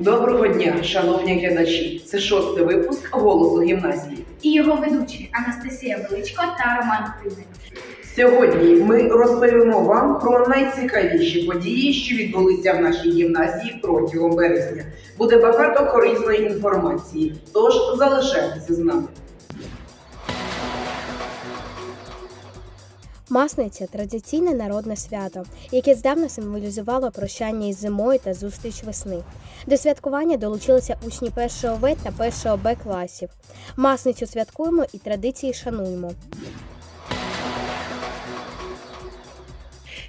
Доброго дня, шановні глядачі. Це шостий випуск голосу гімназії. і його ведучі Анастасія Величко та Роман Кривник. Сьогодні ми розповімо вам про найцікавіші події, що відбулися в нашій гімназії протягом березня. Буде багато корисної інформації, тож залишайтеся з нами. Масниця традиційне народне свято, яке здавна символізувало прощання із зимою та зустріч весни. До святкування долучилися учні 1 В та 1 Б класів. Масницю святкуємо і традиції шануємо.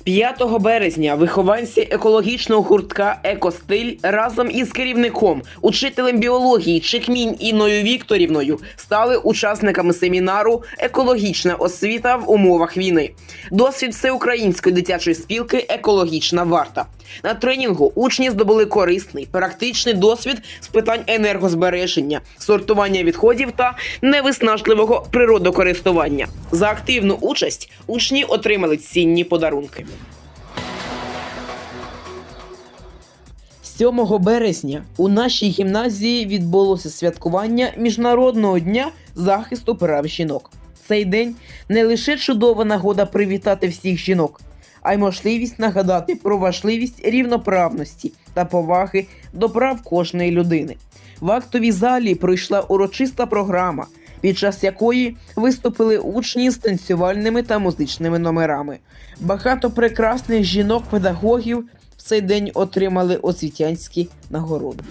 5 березня вихованці екологічного гуртка Екостиль разом із керівником, учителем біології Чекмінь Інною Вікторівною стали учасниками семінару Екологічна освіта в умовах війни. Досвід всеукраїнської дитячої спілки Екологічна варта. На тренінгу учні здобули корисний практичний досвід з питань енергозбереження, сортування відходів та невиснажливого природокористування. За активну участь учні отримали цінні подарунки. 7 березня у нашій гімназії відбулося святкування Міжнародного дня захисту прав жінок. Цей день не лише чудова нагода привітати всіх жінок, а й можливість нагадати про важливість рівноправності та поваги до прав кожної людини. В актовій залі пройшла урочиста програма, під час якої виступили учні з танцювальними та музичними номерами. Багато прекрасних жінок-педагогів в цей день отримали освітянські нагороди.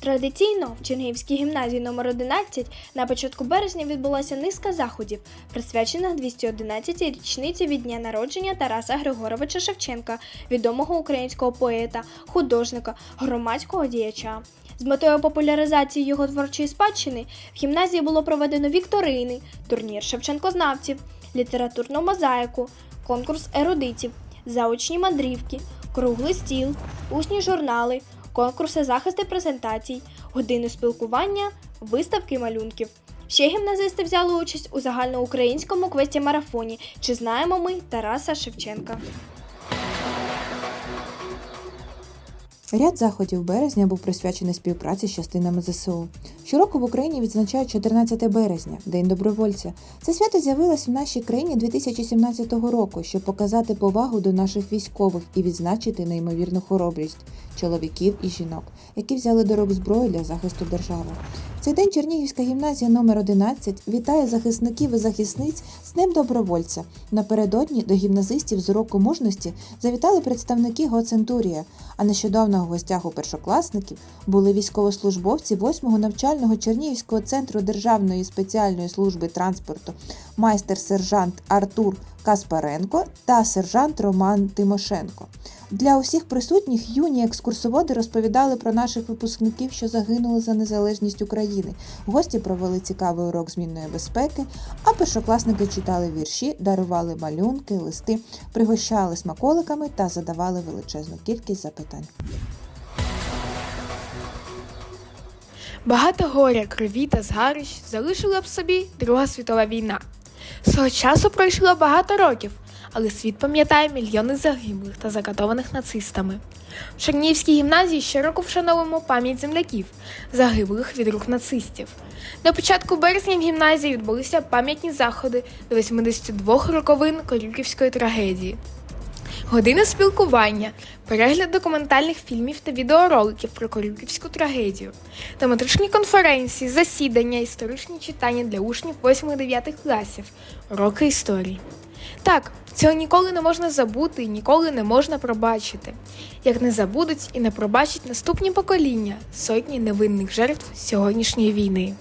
Традиційно в Чернігівській гімназії номер 11 на початку березня відбулася низка заходів, присвячених 211-й річниці від дня народження Тараса Григоровича Шевченка, відомого українського поета, художника, громадського діяча. З метою популяризації його творчої спадщини в гімназії було проведено вікторини, турнір Шевченкознавців, літературну мозаїку, конкурс ерудитів, заочні мандрівки, круглий стіл, усні журнали, конкурси захисту презентацій, години спілкування, виставки малюнків. Ще гімназисти взяли участь у загальноукраїнському квесті марафоні Чи знаємо ми Тараса Шевченка. Ряд заходів березня був присвячений співпраці з частинами ЗСУ. Щороку в Україні відзначають 14 березня, День добровольця. Це свято з'явилось в нашій країні 2017 року, щоб показати повагу до наших військових і відзначити неймовірну хоробрість чоловіків і жінок, які взяли до рук зброю для захисту держави. В цей день Чернігівська гімназія номер 11 вітає захисників і захисниць з Днем добровольця. Напередодні до гімназистів з уроку мужності завітали представники Гоцентурія, а нещодавно в гостях у першокласників були військовослужбовці 8-го навчального Чернігівського центру Державної спеціальної служби транспорту, майстер-сержант Артур Каспаренко та сержант Роман Тимошенко. Для усіх присутніх юні екскурсоводи розповідали про наших випускників, що загинули за незалежність України. Гості провели цікавий урок змінної безпеки, а першокласники читали вірші, дарували малюнки, листи, пригощали смаколиками та задавали величезну кількість запитань. Багато горя, крові та згарищ залишила б собі Друга світова війна. З того часу пройшло багато років, але світ пам'ятає мільйони загиблих та закатованих нацистами. В Чернігівській гімназії щороку вшановуємо пам'ять земляків, загиблих від рук нацистів. На початку березня в гімназії відбулися пам'ятні заходи до 82 роковин Корюківської трагедії. Години спілкування, перегляд документальних фільмів та відеороликів про Корюківську трагедію, тематичні конференції, засідання, історичні читання для учнів 8-9 класів, уроки історії. Так, цього ніколи не можна забути і ніколи не можна пробачити. Як не забудуть і не пробачать наступні покоління сотні невинних жертв сьогоднішньої війни.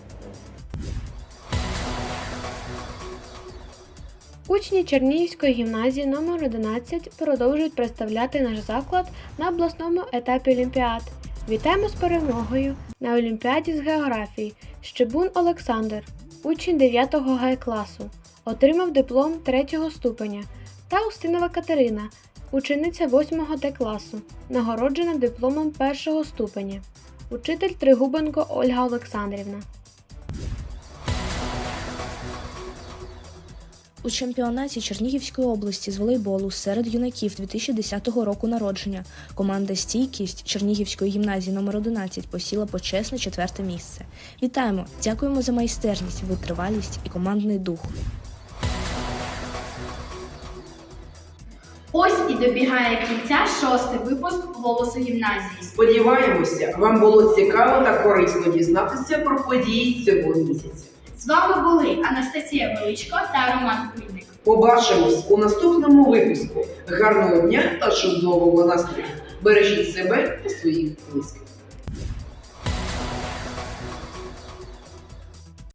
Учні Чернігівської гімназії номер 11 продовжують представляти наш заклад на обласному етапі Олімпіад. Вітаємо з перемогою на Олімпіаді з географії. Щебун Олександр, учень 9 Г класу, отримав диплом 3 ступеня. Та Устинова Катерина, учениця 8 Д класу, нагороджена дипломом 1 ступеня. Учитель Тригубенко Ольга Олександрівна. У чемпіонаті Чернігівської області з волейболу серед юнаків 2010 року народження команда Стійкість Чернігівської гімназії номер 11 посіла почесне четверте місце. Вітаємо! Дякуємо за майстерність, витривалість і командний дух. Ось і добігає кінця шостий випуск голосу гімназії. Сподіваємося, вам було цікаво та корисно дізнатися про події цього місяця. З вами були Анастасія Величко та Роман Кульник. Побачимось у наступному випуску. Гарного дня та чудового настрою. Бережіть себе та своїх близьких.